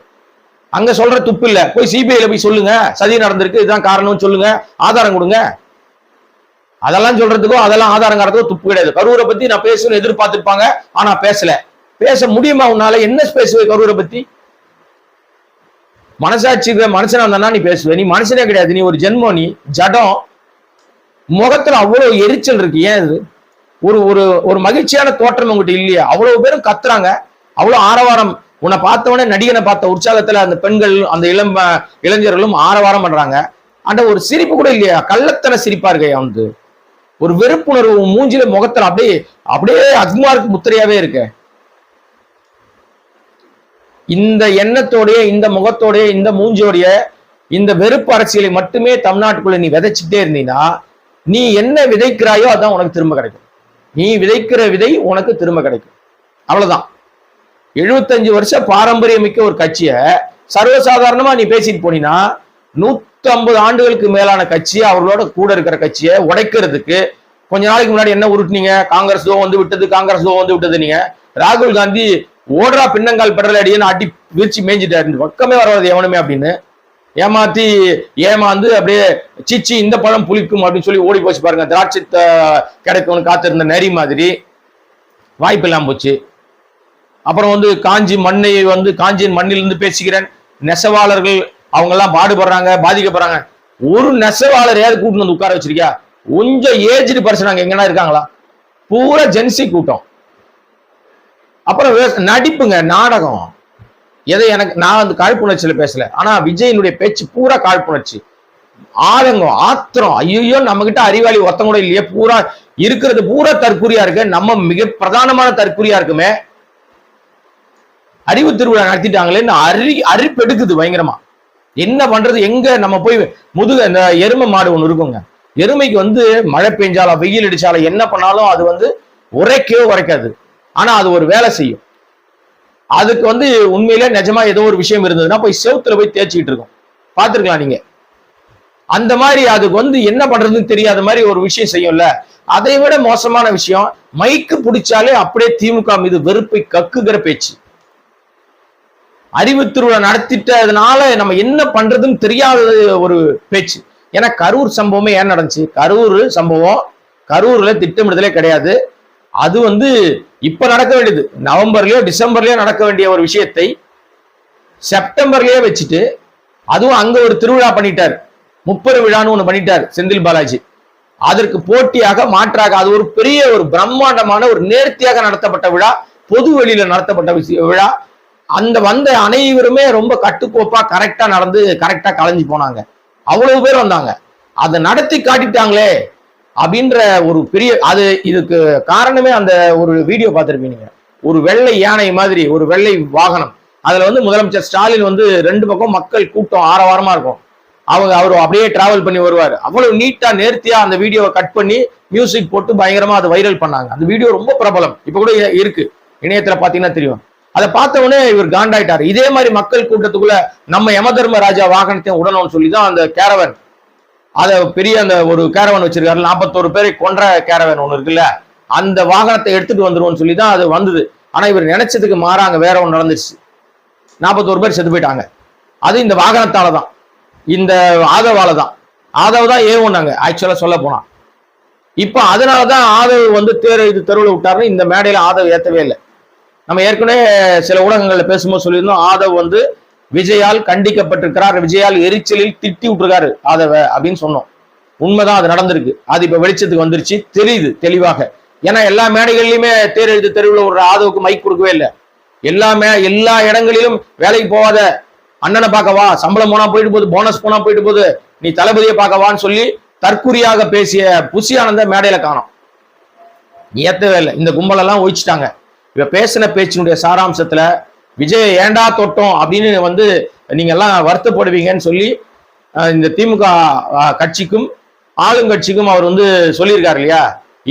அங்க சொல்ற துப்பு இல்ல. போய் சிபிஐல போய் சொல்லுங்க. சதி நடந்திருக்கு. இதுதான் காரணம்னு சொல்லுங்க. ஆதாரம் கொடுங்க. அதெல்லாம் சொல்றதுக்கோ அதெல்லாம் ஆதாரம் காட்டுறதுக்கோ துப்பு கிடையாது. கரூரை பத்தி நான் பேசணும்னு எதிர்பார்த்திருப்பாங்க ஆனா பேசல. பேச முடியுமா உன்னால? என்ன பேசுவே கரூரை பத்தி? மனசாட்சி மனுஷனா இருந்தா நீ பேசுவ. நீ மனுஷனே கிடையாது. நீ ஒரு ஜென்மோ நீ ஜடம். முகத்துல அவ்வளவு எரிச்சல் இருக்கு. ஏன் இது? ஒரு ஒரு ஒரு மகிழ்ச்சியான தோற்றம் உங்ககிட்ட இல்லையா. அவ்வளவு பேரும் கத்துறாங்க. அவ்வளவு ஆரவாரம். உன்னை பார்த்தவொடனே நடிகனை பார்த்த உற்சாகத்துல அந்த பெண்கள் அந்த இளம் இளைஞர்களும் ஆரவாரம் பண்றாங்க. அந்த ஒரு சிரிப்பு கூட இல்லையா? கள்ளத்தன சிரிப்பா இருக்கையா வந்து ஒரு வெறுப்புணர்வு உன் மூஞ்சில முகத்துல அப்படியே அப்படியே அக்மாருக்கு முத்திரையாவே இருக்கு. இந்த எண்ணத்தோடைய இந்த முகத்தோடைய இந்த மூஞ்சியோடைய இந்த வெறுப்பு அரசியலை மட்டுமே தமிழ்நாட்டுக்குள்ள நீ விதைச்சிட்டே இருந்தீங்கன்னா நீ என்ன விதைக்கிறாயோ அதான் உனக்கு திரும்ப கிடைக்கும். நீ விதைக்கிற விதை உனக்கு திரும்ப கிடைக்கும். அவ்வளவுதான். எழுபத்தஞ்சு வருஷ பாரம்பரியமிக்க ஒரு கட்சியை சர்வசாதாரணமா நீ பேசிட்டு போனீங்கன்னா நூத்தி ஐம்பது ஆண்டுகளுக்கு மேலான கட்சியை அவர்களோட கூட இருக்கிற கட்சியை உடைக்கிறதுக்கு கொஞ்ச நாளைக்கு முன்னாடி என்ன உருட்டுனீங்க? காங்கிரஸ் வந்து விட்டது காங்கிரஸ் வந்து விட்டது நீங்க. ராகுல் காந்தி ஓடுறா பின்னங்கால் பெடல் அடின்னு அடி விரிச்சு மேய்ஞ்சிட்டாரு. பக்கமே வராது எவனுமே அப்படின்னு. ஏமாத்தி ஏமாந்து அப்படியே சீச்சி இந்த பழம் புளிக்கும் அப்படின்னு சொல்லி ஓடி போச்சு பாருங்க. திராட்சை கிடைக்கும்னு காத்திருந்த நரி மாதிரி. வாய்ப்பு இல்லாம போச்சு. அப்புறம் வந்து காஞ்சி மண்ணை வந்து காஞ்சியின் மண்ணிலிருந்து பேசுகிறேன். நெசவாளர்கள் அவங்க எல்லாம் பாடுபடுறாங்க பாதிக்கப்படுறாங்க ஒரு நெசவாளரையாவது கூட்டு வந்து உட்கார வச்சிருக்கியா? கொஞ்சம் ஏஜ்டு பர்சன் அங்க எங்கன்னா இருக்காங்களா? பூரா ஜென்சி கூட்டம். அப்புறம் நடிப்புங்க நாடகம். எதை எனக்கு நான் வந்து காழ்ப்புணர்ச்சியில பேசல. ஆனா விஜயனுடைய பேச்சு பூரா காழ்ப்புணர்ச்சி. ஆதங்கம் ஆத்திரம். ஐயோ நம்ம கிட்ட அறிவாளி ஒருத்தங்க கூட இல்லையே. பூரா இருக்கிறது பூரா தற்குறியா இருக்கு. நம்ம மிக பிரதானமான தற்குறியா இருக்குமே. அறிவு திருவிழா நடத்திட்டாங்களேன்னு அரி அரிப்பெடுக்குது பயங்கரமா. என்ன பண்றது? எங்க நம்ம போய் முதுக இந்த எருமை மாடு ஒண்ணு இருக்குங்க. எருமைக்கு வந்து மழை பெஞ்சாலும் வெயில் அடிச்சாலும் என்ன பண்ணாலும் அது வந்து உரைக்கவே உரைக்காது. ஆனா அது ஒரு வேலை செய்யும். அதுக்கு வந்து உண்மையிலே நிஜமா ஏதோ ஒரு விஷயம் இருந்ததுன்னா போய் செவுத்துல போய் தேய்ச்சிக்கிட்டு இருக்கும். பார்த்திருக்கலாம் நீங்க? அந்த மாதிரி அதுக்கு வந்து என்ன பண்றதுன்னு தெரியாத மாதிரி ஒரு விஷயம் செய்யும்ல. அதை விட மோசமான விஷயம் மைக்கு பிடிச்சாலே அப்படியே திமுக மீது வெறுப்பை கக்குகிற பேச்சு. அறிவு திருவிழா நடத்திட்டதுனால நம்ம என்ன பண்றதுன்னு தெரியாத ஒரு பேச்சு. ஏன்னா கரூர் சம்பவமே ஏன் நடந்துச்சு? கரூர் சம்பவம் கரூர்ல திட்டமிடுதலே கிடையாது. அது வந்து இப்ப நடக்க வேண்டியது. நவம்பர்லயோ டிசம்பர்லயோ நடக்க வேண்டிய ஒரு விஷயத்தை செப்டம்பர்லயே வச்சுட்டு அதுவும் அங்க ஒரு திருவிழா பண்ணிட்டார். முப்பது விழான்னு ஒண்ணு பண்ணிட்டார் செந்தில் பாலாஜி. அதற்கு போட்டியாக மாற்றாக அது ஒரு பெரிய ஒரு பிரம்மாண்டமான ஒரு நேர்த்தியாக நடத்தப்பட்ட விழா பொது வெளியில நடத்தப்பட்ட விஷய- விழா. அந்த வந்த அனைவருமே ரொம்ப கட்டுக்கோப்பா கரெக்டா நடந்து கரெக்டா கலைஞ்சு போனாங்க. அவ்வளவு பேர் வந்தாங்க. அதை நடத்தி காட்டிட்டாங்களே அப்படின்ற ஒரு பெரிய அது இதுக்கு காரணமே அந்த ஒரு வீடியோ பார்த்துருப்பீங்க ஒரு வெள்ளை யானை மாதிரி ஒரு வெள்ளை வாகனம். அதுல வந்து முதலமைச்சர் ஸ்டாலின் வந்து ரெண்டு பக்கம் மக்கள் கூட்டம் ஆரவாரமா இருக்கும். அவங்க அவர் அப்படியே டிராவல் பண்ணி வருவார். அவ்வளவு நீட்டா நேர்த்தியா அந்த வீடியோவை கட் பண்ணி மியூசிக் போட்டு பயங்கரமா அதை வைரல் பண்ணாங்க. அந்த வீடியோ ரொம்ப பிரபலம். இப்ப கூட இருக்கு. இணையத்துல பாத்தீங்கன்னா தெரியும். அதை பார்த்த உடனே இவர் காண்டாயிட்டார். இதே மாதிரி மக்கள் கூட்டத்துக்குள்ள நம்ம யமதர்ம ராஜா வாகனத்தையும் உடனும் சொல்லி தான் அந்த கேரவன் அதை பெரிய அந்த ஒரு கேரவன் வச்சிருக்காரு நாற்பத்தோரு பேரை கொன்ற கேரவன் ஒன்று இருக்குல்ல அந்த வாகனத்தை எடுத்துட்டு வந்துருவோம்னு சொல்லி தான் அது வந்தது. ஆனா இவர் நினைச்சதுக்கு மாறாங்க வேற ஒன்று நடந்துச்சு நாற்பத்தோரு பேர் செத்து போயிட்டாங்க. அது இந்த வாகனத்தால தான் இந்த ஆதவால தான் ஆதவ் தான் ஏ ஒண்ணாங்க ஆக்சுவலா சொல்ல போனா. இப்ப அதனாலதான் ஆதவ் வந்து தேர் இது தெருவில் விட்டாருன்னு இந்த மேடையில ஆதவ் ஏத்தவே இல்லை. நம்ம ஏற்கனவே சில ஊடகங்களில் பேசும்போது சொல்லியிருந்தோம் ஆதவ் வந்து விஜயால் கண்டிக்கப்பட்டிருக்கிறார் விஜயால் எரிச்சலில் திட்டி விட்டுருக்காரு ஆதவ அப்படின்னு சொன்னோம். உண்மைதான் அது நடந்திருக்கு. அது இப்ப வெளிச்சத்துக்கு வந்துருச்சு. தெரியுது தெளிவாக. ஏன்னா எல்லா மேடைகள்லயுமே தேர் எழுத்து தெருவில் ஒரு ஆதவுக்கு மைக் கொடுக்கவே இல்லை. எல்லா மே எல்லா இடங்களிலும் வேலைக்கு போகாத அண்ணனை பார்க்கவா சம்பளம் போனா போயிட்டு போகுது போனஸ் போனா போயிட்டு போகுது நீ தளபதியை பார்க்கவான்னு சொல்லி தற்குறியாக பேசிய புசியானந்த ஆனந்த மேடையில காணோம். ஏத்தவே இல்லை. இந்த கும்பலெல்லாம் ஒழிச்சிட்டாங்க. இவ பேசின பேச்சினுடைய சாராம்சத்துல விஜய் ஏண்டா தொட்டோம்? அப்படின்னு வந்து நீங்க எல்லாம் வருத்தப்படுவீங்கன்னு சொல்லி இந்த திமுக கட்சிக்கும் ஆளுங்கட்சிக்கும் அவர் வந்து சொல்லியிருக்காரு இல்லையா?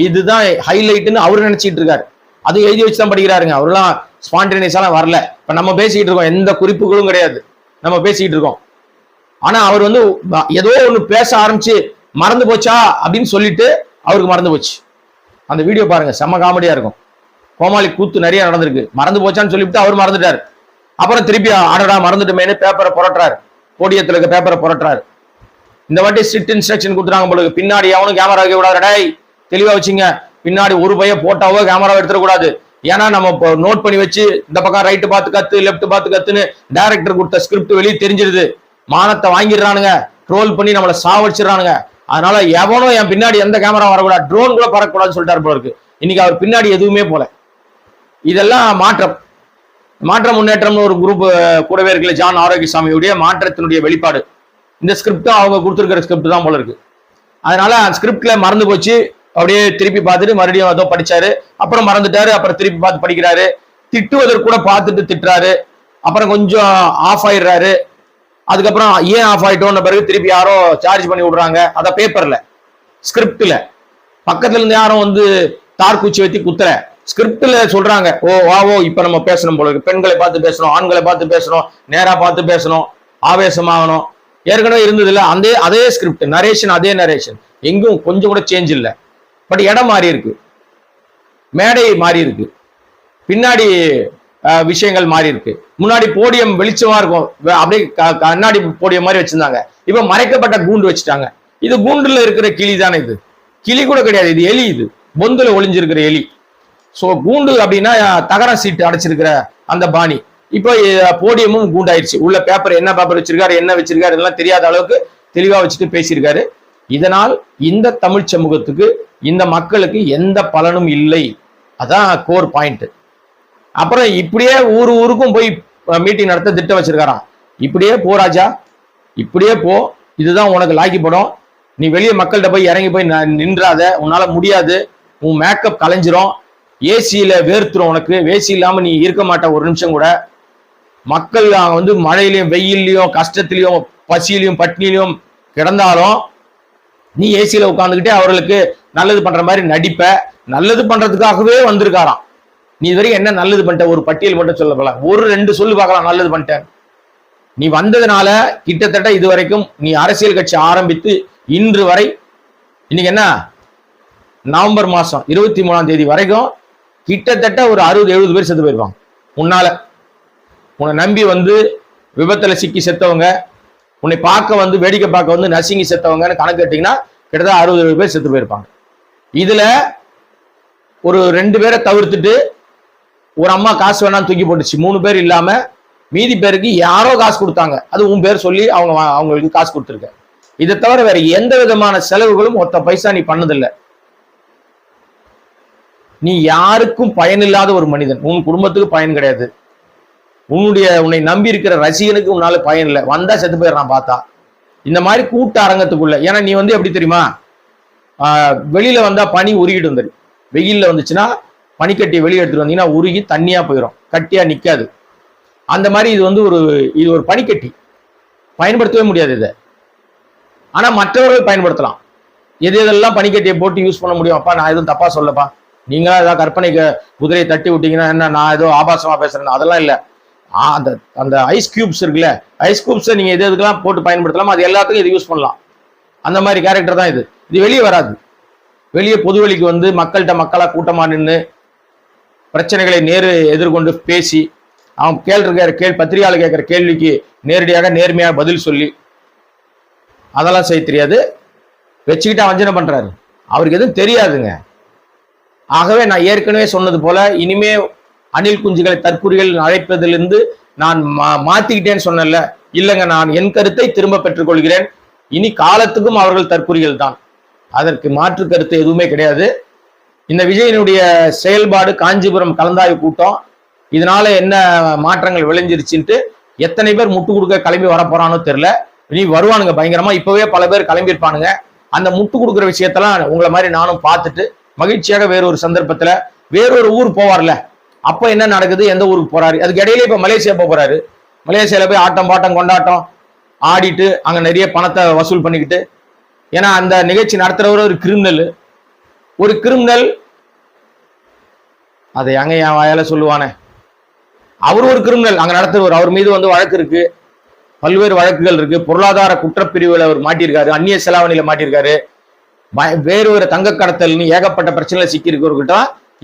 இதுதான் ஹைலைட்னு அவர் நினைச்சிட்டு இருக்காரு. அது எழுதி வச்சு தான் படிக்கிறாருங்க. அவர்லாம் ஸ்பான்டேனியஸாலாம் வரல. இப்ப நம்ம பேசிக்கிட்டு இருக்கோம். எந்த குறிப்புகளும் கிடையாது. நம்ம பேசிக்கிட்டு இருக்கோம். ஆனா அவர் வந்து ஏதோ ஒன்று பேச ஆரம்பிச்சு மறந்து போச்சா? அப்படின்னு சொல்லிட்டு அவருக்கு மறந்து போச்சு. அந்த வீடியோ பாருங்க. செம்ம காமெடியா இருக்கும். கோமாளி கூத்து நிறைய நடந்திருக்கு. மறந்து போச்சான்னு சொல்லிவிட்டு அவர் மறந்துட்டார். அப்புறம் திருப்பி ஆடடா மறந்துட்டுமேனு பேப்பரை புரட்டுறாரு. போடியத்தில் இருக்க பேப்பரை புரட்டுறாரு. இந்த வாட்டி ஸ்ட்ரிக்ட் இன்ஸ்ட்ரக்ஷன் கொடுத்துறாங்க போலுக்கு பின்னாடி எவனும் கேமரா வைக்க கூடாது டேய். தெளிவா வச்சுங்க. பின்னாடி ஒரு பையன் போட்டாவோ கேமராவை எடுத்துடக்கூடாது ஏன்னா நம்ம இப்போ நோட் பண்ணி வச்சு இந்த பக்கம் ரைட்டு பார்த்து கத்து லெஃப்ட் பார்த்து கத்துன்னு டைரக்டர் கொடுத்த ஸ்கிரிப்ட் வெளியே தெரிஞ்சிருது. மானத்தை வாங்கிடுறானுங்க. ட்ரோல் பண்ணி நம்மளை சாவடிச்சிடறானுங்க. அதனால எவனும் என் பின்னாடி எந்த கேமரா வரக்கூடாது. ட்ரோன் கூட பறக்கூடாதுன்னு சொல்லிட்டாரு போல இருக்கு. இன்னைக்கு அவர் பின்னாடி எதுவுமே போல. இதெல்லாம் மாற்றம். மாற்ற முன்னேற்றம்னு ஒரு குரூப் கூடவே இருக்கிற ஜான் ஆரோக்கியசாமியுடைய மாற்றத்தினுடைய வெளிப்பாடு. இந்த ஸ்கிரிப்டும் அவங்க கொடுத்துருக்கிற ஸ்கிரிப்ட் தான் போல இருக்கு. அதனால அந்த ஸ்கிரிப்ட்ல மறந்து போச்சு. அப்படியே திருப்பி பார்த்துட்டு மறுபடியும் ஏதோ படிச்சாரு. அப்புறம் மறந்துட்டாரு. அப்புறம் திருப்பி பார்த்து படிக்கிறாரு. திட்டுவதற்கு கூட பார்த்துட்டு திட்டுறாரு. அப்புறம் கொஞ்சம் ஆஃப் ஆயிடுறாரு. அதுக்கப்புறம் ஏன் ஆஃப் ஆயிட்டோம்னு பிறகு திருப்பி யாரோ சார்ஜ் பண்ணி விடுறாங்க. அதை பேப்பர்ல ஸ்கிரிப்ட்ல பக்கத்துல இருந்து யாரும் வந்து தார் குச்சி வைத்து குத்துற ஸ்கிரிப்ட்ல சொல்றாங்க ஓ வா ஓ இப்ப நம்ம பேசணும் போல இருக்கு. பெண்களை பார்த்து பேசணும் ஆண்களை பார்த்து பேசணும் நேரா பார்த்து பேசணும் ஆவேசமாகணும். ஏற்கனவே இருந்தது இல்லை அந்த அதே ஸ்கிரிப்ட் நரேஷன் அதே நரேஷன் எங்கும் கொஞ்சம் கூட சேஞ்ச் இல்லை. பட் இடம் மாறி இருக்கு. மேடை மாறி இருக்கு. பின்னாடி விஷயங்கள் மாறி இருக்கு. முன்னாடி போடியம் வெளிச்சமா இருக்கும். அப்படியே க- கண்ணாடி போடியம் மாதிரி வச்சிருந்தாங்க. இப்ப மறைக்கப்பட்ட கூண்டு வச்சுட்டாங்க. இது கூண்டுல இருக்கிற கிளி தானே இது? கிளி கூட கிடையாது. இது எலி இது. பொந்துல ஒளிஞ்சிருக்கிற எலி. ஸோ கூண்டு அப்படின்னா தகர சீட்டு அடைச்சிருக்கிற அந்த பாணி. இப்போ போடியமும் கூண்டாயிருச்சு. உள்ள பேப்பர் என்ன பேப்பர் வச்சிருக்காரு என்ன வச்சிருக்காரு இதெல்லாம் தெரியாத அளவுக்கு தெளிவாக வச்சுட்டு பேசியிருக்காரு. இதனால் இந்த தமிழ் சமூகத்துக்கு இந்த மக்களுக்கு எந்த பலனும் இல்லை. அதான் கோர் பாயிண்ட் அப்புறம் இப்படியே ஊர் ஊருக்கும் போய் மீட்டிங் நடத்த திட்டம் வச்சிருக்காராம். இப்படியே போ ராஜா. இப்படியே போ. இதுதான் உனக்கு லாக்கிப்படும் நீ வெளியே மக்கள்கிட்ட போய் இறங்கி போய் நின்றாத. உன்னால முடியாது. உன் மேக்கப் கலைஞ்சிரும். ஏசியில வேர்த்துரும் உனக்கு. ஏசி இல்லாம நீ இருக்க மாட்ட ஒரு நிமிஷம் கூட. மக்கள் அங்க வந்து மழையிலையும் வெயில்லையும் கஷ்டத்திலையும் பசியிலையும் பட்னிலையும் கிடந்தாலும் நீ ஏசியில உட்காந்துக்கிட்டே அவர்களுக்கு நல்லது பண்ற மாதிரி நடிப்ப. நல்லது பண்றதுக்காகவே வந்திருக்காராம். நீ இதுவரைக்கும் என்ன நல்லது பண்ணிட்ட? ஒரு பட்டியல் மட்டும் சொல்ல போல. ஒரு ரெண்டு சொல்லு பார்க்கலாம் நல்லது பண்ணிட்டேன் நீ வந்ததுனால கிட்டத்தட்ட இதுவரைக்கும் நீ அரசியல் கட்சி ஆரம்பித்து இன்று வரை இன்னைக்கு என்ன? நவம்பர் மாசம் இருபத்தி மூணாம் தேதி வரைக்கும் கிட்டத்தட்ட ஒரு அறுபது எழுபது பேர் செத்து போயிருப்பாங்க. உன்னால. உன்னை நம்பி வந்து விபத்துல சிக்கி செத்தவங்க உன்னை பார்க்க வந்து வேடிக்கை பார்க்க வந்து நசுங்கி செத்தவங்கன்னு கணக்கு கேட்டீங்கன்னா கிட்டத்தட்ட அறுபது எழுபது பேர் செத்து போயிருப்பாங்க. இதுல ஒரு ரெண்டு பேரை தவிர்த்துட்டு ஒரு அம்மா காசு வேணாம் தூக்கி போட்டுச்சு. மூணு பேர் இல்லாம மீதி பேருக்கு யாரோ காசு கொடுத்தாங்க. அது உன் பேர் சொல்லி அவங்க அவங்களுக்கு காசு கொடுத்துருக்க. இதை தவிர வேற எந்த விதமான செலவுகளும் ஒத்த பைசா நீ பண்ணதில்லை. நீ யாருக்கும் பயனில்லாத ஒரு மனிதன். உன் குடும்பத்துக்கு பயன் கிடையாது. உன்னுடைய உன்னை நம்பி இருக்கிற ரசிகனுக்கு உன்னால பயன் இல்லை. வந்தா செத்து போயிடுறான் பார்த்தா. இந்த மாதிரி கூட்ட அரங்கத்துக்குள்ள ஏன்னா நீ வந்து எப்படி தெரியுமா? வெளியில வந்தா பனி உருகிட்டு வந்துரு. வெயில்ல வந்துச்சுன்னா பனிக்கட்டியை வெளியே எடுத்துட்டு வந்தீங்கன்னா உருகி தண்ணியா போயிடும் கட்டியா நிக்காது. அந்த மாதிரி இது வந்து ஒரு இது ஒரு பனிக்கட்டி. பயன்படுத்தவே முடியாது இதை. ஆனா மற்றவர்கள் பயன்படுத்தலாம். எது எதெல்லாம் பனிக்கட்டியை போட்டு யூஸ் பண்ண முடியும்? அப்பா நான் எதுவும் தப்பா சொல்லப்பா. நீங்களா ஏதாவது கற்பனைக்கு குதிரையை தட்டி விட்டீங்கன்னா என்ன நான் ஏதோ ஆபாசமா பேசுறேன் அதெல்லாம் இல்லை. அந்த அந்த ஐஸ் கியூப்ஸ் இருக்குல்ல ஐஸ் கியூப்ஸை நீங்கள் எது எதுக்கெல்லாம் போட்டு பயன்படுத்தலாம் அது எல்லாத்துக்கும் இது யூஸ் பண்ணலாம். அந்த மாதிரி கேரக்டர் தான் இது. இது வெளியே வராது. வெளியே பொதுவெளிக்கு வந்து மக்கள்கிட்ட மக்களாக கூட்டமாக நின்று பிரச்சனைகளை நேரு எதிர்கொண்டு பேசி அவன் கேள்ற கேள் பத்திரிகையாளர் கேட்குற கேள்விக்கு நேரடியாக நேர்மையாக பதில் சொல்லி அதெல்லாம் செய்ய தெரியாது. வச்சுக்கிட்டு வஞ்சனை பண்ணுறாரு அவருக்கு எதுவும் தெரியாதுங்க. ஆகவே நான் ஏற்கனவே சொன்னது போல இனிமே அணில் குஞ்சுகளை தற்குறிகள் அழைப்பதிலிருந்து நான் மா- மாத்திக்கிட்டேன்னு சொன்னேன்ல. இல்லைங்க நான் என் கருத்தை திரும்ப பெற்றுக்கொள்கிறேன். இனி காலத்துக்கும் அவர்கள் தற்குறிகள் தான். அதற்கு மாற்று கருத்து எதுவுமே கிடையாது. இந்த விஜயனுடைய செயல்பாடு காஞ்சிபுரம் கலந்தாய்வு கூட்டம். இதனால என்ன மாற்றங்கள் விளைஞ்சிருச்சுன்ட்டு எத்தனை பேர் முட்டு கொடுக்க கிளம்பி வரப்போறானோ தெரியல. இனி வருவானுங்க பயங்கரமா. இப்பவே பல பேர் கிளம்பியிருப்பானுங்க. அந்த முட்டு கொடுக்குற விஷயத்தெல்லாம் உங்களை மாதிரி நானும் பார்த்துட்டு மகிழ்ச்சியாக வேறொரு சந்தர்ப்பத்துல வேறொரு ஊர் போவார்ல. அப்ப என்ன நடக்குது? எந்த ஊருக்கு போறாரு? அதுக்கு இடையில இப்ப மலேசியா போக போறாரு. மலேசியால போய் ஆட்டம் பாட்டம் கொண்டாட்டம் ஆடிட்டு அங்க நிறைய பணத்தை வசூல் பண்ணிக்கிட்டு ஏன்னா அந்த நிகழ்ச்சி நடத்துறவர் ஒரு கிரிமினல் ஒரு கிரிமினல் அதை அங்க என் வாயால சொல்லுவானே. அவர் ஒரு கிரிமினல் அங்க நடத்துறவர். அவர் மீது வந்து வழக்கு இருக்கு. பல்வேறு வழக்குகள் இருக்கு. பொருளாதார குற்றப்பிரிவுல அவர் மாட்டியிருக்காரு. அந்நிய செலாவணியில மாட்டியிருக்காரு. வேறு ஒரு தங்க கடத்தல்னு ஏகப்பட்ட பிரச்சனையில சிக்கி இருக்கிறவர்கிட்ட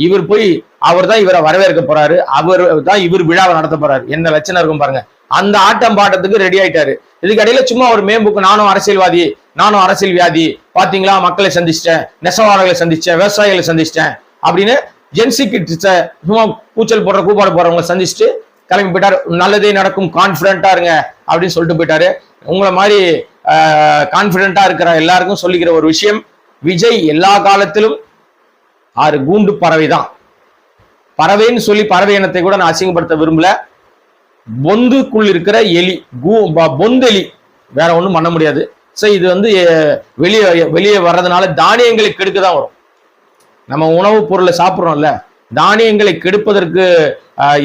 இவர் போய் அவர் தான் இவரை வரவேற்க போறாரு. அவர் தான் இவர் விழாவை நடத்த போறாரு. என்ன லட்சணம் இருக்கும் பாருங்க. அந்த ஆட்டம் பாட்டத்துக்கு ரெடி ஆயிட்டாரு. இதுக்கு இடையில சும்மா ஒரு மேம்புக்கு நானும் அரசியல்வாதி நானும் அரசியல் வியாதி பாத்தீங்களா மக்களை சந்திச்சிட்டேன் நெசவாளர்களை சந்திச்சேன் விவசாயிகளை சந்திச்சிட்டேன் அப்படின்னு ஜென்சி கிட்ட சும்மா கூச்சல் போடுற கூப்பாடு போறவங்களை சந்திச்சுட்டு கிளம்பி போயிட்டாரு. நல்லதே நடக்கும் கான்பிடண்டா இருங்க அப்படின்னு சொல்லிட்டு போயிட்டாரு. உங்களை மாதிரி கான்பிடண்டா இருக்கிற எல்லாருக்கும் சொல்லிக்கிற ஒரு விஷயம் விஜய் எல்லா காலத்திலும் ஆறு கூண்டு பறவை தான் பறவைன்னு சொல்லி பறவை இனத்தை கூட நான் அசிங்கப்படுத்த விரும்பல. பொந்துக்குள் இருக்கிற எலி கூ பொந்து பொந்தெலி வேற ஒண்ணும் பண்ண முடியாது. சோ இது வந்து வெளியே வெளியே வர்றதுனால தானியங்களை கெடுக்க தான் வரும். நம்ம உணவுப் பொருளை சாப்பிட்றோம்ல தானியங்களை கெடுப்பதற்கு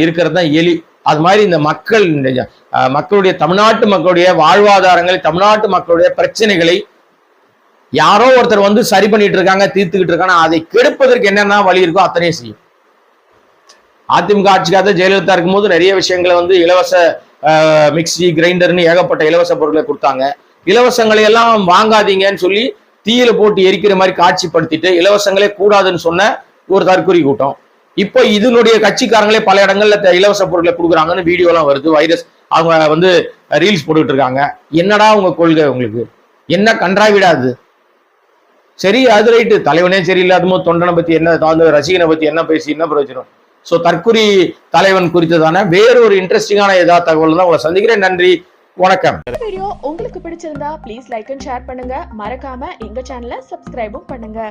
இருக்கிறது தான் எலி. அது மாதிரி இந்த மக்கள் மக்களுடைய தமிழ்நாட்டு மக்களுடைய வாழ்வாதாரங்களை தமிழ்நாட்டு மக்களுடைய பிரச்சனைகளை யாரோ ஒருத்தர் வந்து சரி பண்ணிட்டு இருக்காங்க தீர்த்துக்கிட்டு இருக்காங்க அதை கெடுப்பதற்கு என்னென்ன வழி இருக்கோ அத்தனையும் செய்யும். அதிமுக ஆட்சிக்காக ஜெயலலிதா இருக்கும்போது நிறைய விஷயங்களை வந்து இலவச மிக்சி மிக்ஸி கிரைண்டர்னு ஏகப்பட்ட இலவச பொருட்களை கொடுத்தாங்க. இலவசங்களை எல்லாம் வாங்காதீங்கன்னு சொல்லி தீயில போட்டு எரிக்கிற மாதிரி காட்சிப்படுத்திட்டு இலவசங்களே கூடாதுன்னு சொன்ன ஒரு தற்கொலை கூட்டம். இப்போ இதனுடைய கட்சிக்காரங்களே பல இடங்கள்ல இலவச பொருட்களை கொடுக்குறாங்கன்னு வீடியோலாம் வருது வைரஸ் அவங்க வந்து ரீல்ஸ் போட்டுக்கிட்டு இருக்காங்க. என்னடா உங்க கொள்கை உங்களுக்கு? என்ன கன்றாவிடாது சரி அது ரைட்டு தலைவனே சரியில்லாதமோ தொண்டனை பத்தி என்ன அந்த ரசிகனை பத்தி என்ன பேசி என்ன பிரயோஜனம்? சோ தற்குறி தலைவன் குறித்ததான வேறொரு இன்ட்ரெஸ்டிங்கான ஏதாவது தகவல் தான் உங்களை சந்திக்கிறேன். நன்றி வணக்கம். வீடியோ உங்களுக்கு பிடிச்சிருந்தா ப்ளீஸ் லைக் அண்ட் ஷேர் பண்ணுங்க. மறக்காம எங்க சேனலை சப்ஸ்கிரைபும் பண்ணுங்க.